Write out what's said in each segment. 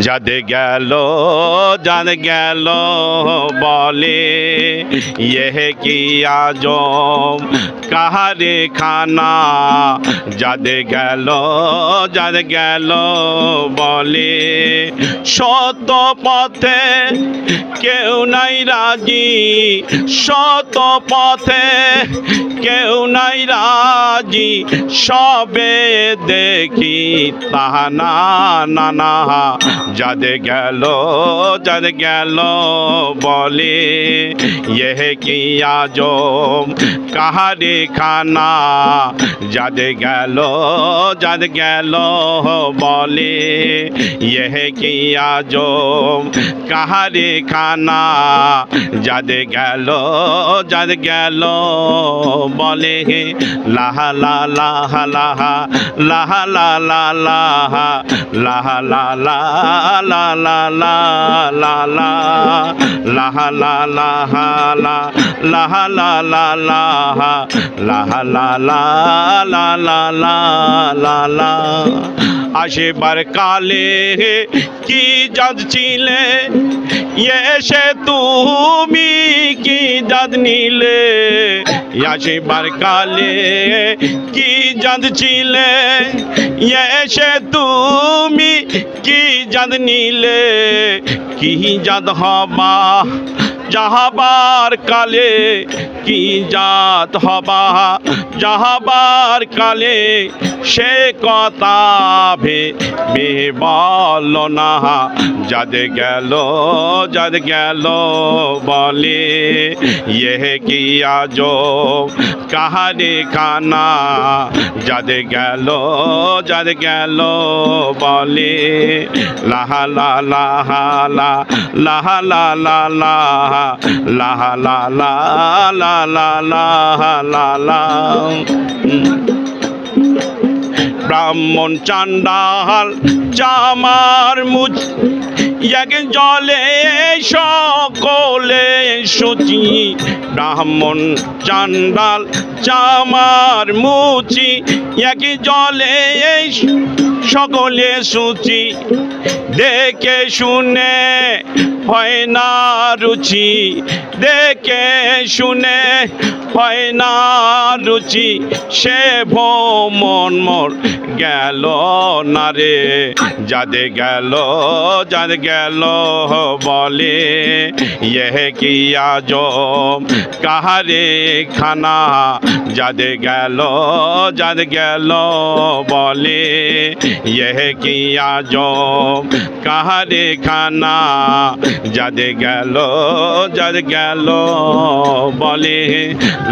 যাদ গেল যাদ গেল বলে यह কি জম কাহারে খানা? যাদ গেল যাদ গেল বলে শত পথে কেউ নাই রাজি শত পথে কেউ নাই রাজি, সবে দেখি তাহা না না না जादे गलो, जद गलो बोले ये किया जो कहा खाना। जद गलो जद गलो बोले ये किया जो कहा खाना। जद गलो जद गलो बोले, लहा, ला, लहा लहा लहा, ला ला, लहा ला ला la la la la la la ha la la ha la la ha la la la ha la ha la la la la la la la আসেবার কালে কি জাজছিলে এসে তুমি কি জাদ নিলে আসেবার কালে কি জাজছিলে এসে তুমি কি জাদ নিলে, কি জাদ হবা? যাহাবার কালে কি জাত হবা? যাহাবার কালে সে কথা ভে বে বল না। যাদ গেল যাদ গেল বলে ইহ কি আজ কাহারে কানা। যাদের গেল, যাদ গেল বলে। লাহা, লা লাহা লা লাহা, লা লা লাহা লাহা লা লা লা লা লা লা। ব্রাহ্মণ চান্ডাল চামার এক জলে সকলে সচি ব্রাহ্মণ চান্ডাল চামার মুচি, এক জলে সকলে সুচি দেখে শুনে হয় না রুচি, দেখে শুনে হয় না রুচি, সে ভ্রমণ মোর গেল না রে। যাদে গেল যাদ গেল বলে ইহ কি আজ কাহারে খানা? যাদে গেল যাদ গেল বলে ইহ কি আজ কাহারে খানা? যাদে গেল যাদ গেল বলে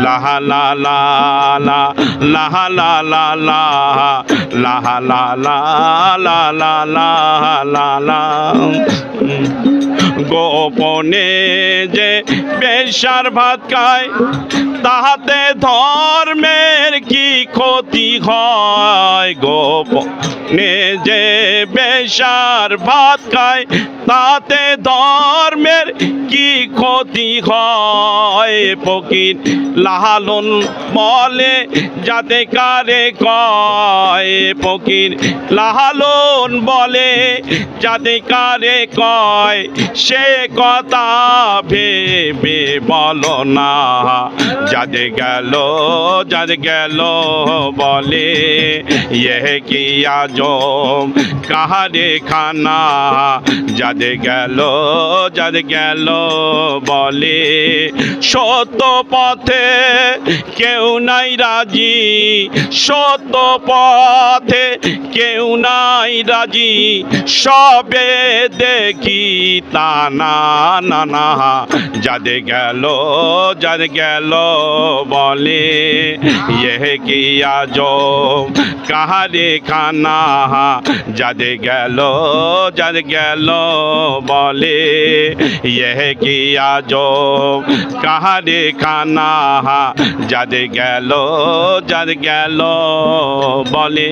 লাহা লা লা লাহা লা লা লা লাহা লা লা লা লা লা লা গোপনে যে বেশার ভাত খায় তাহাতে ধর্মের কি ক্ষতি হয় গোপনে যে বেশার ভাত খায়, তাতে ধর্মের কি ক্ষতি হয়? ফকির লাহালন বলে যাতে কারে কয়? ফকির লাহালন বলে যাতে কারে কয়? সে কথা ভেবে বলো না। যাদে গেল যাদে গেল বলে ইহ কি আজ কাহারে খানা যাদে গেল যাদে গেল বলে সত্য পথে কেউ নাই রাজি সত্য পথে কেউ নাই রাজি সবে দেখি তা না না না যাদে গেল যাদে গেল বলে ইহ কি আজ কাহারে খানা যাদে গেল যাদে গেল বলে ইহ কি আজ কাহারে খানা যাদে গেল যাদে গেল বলে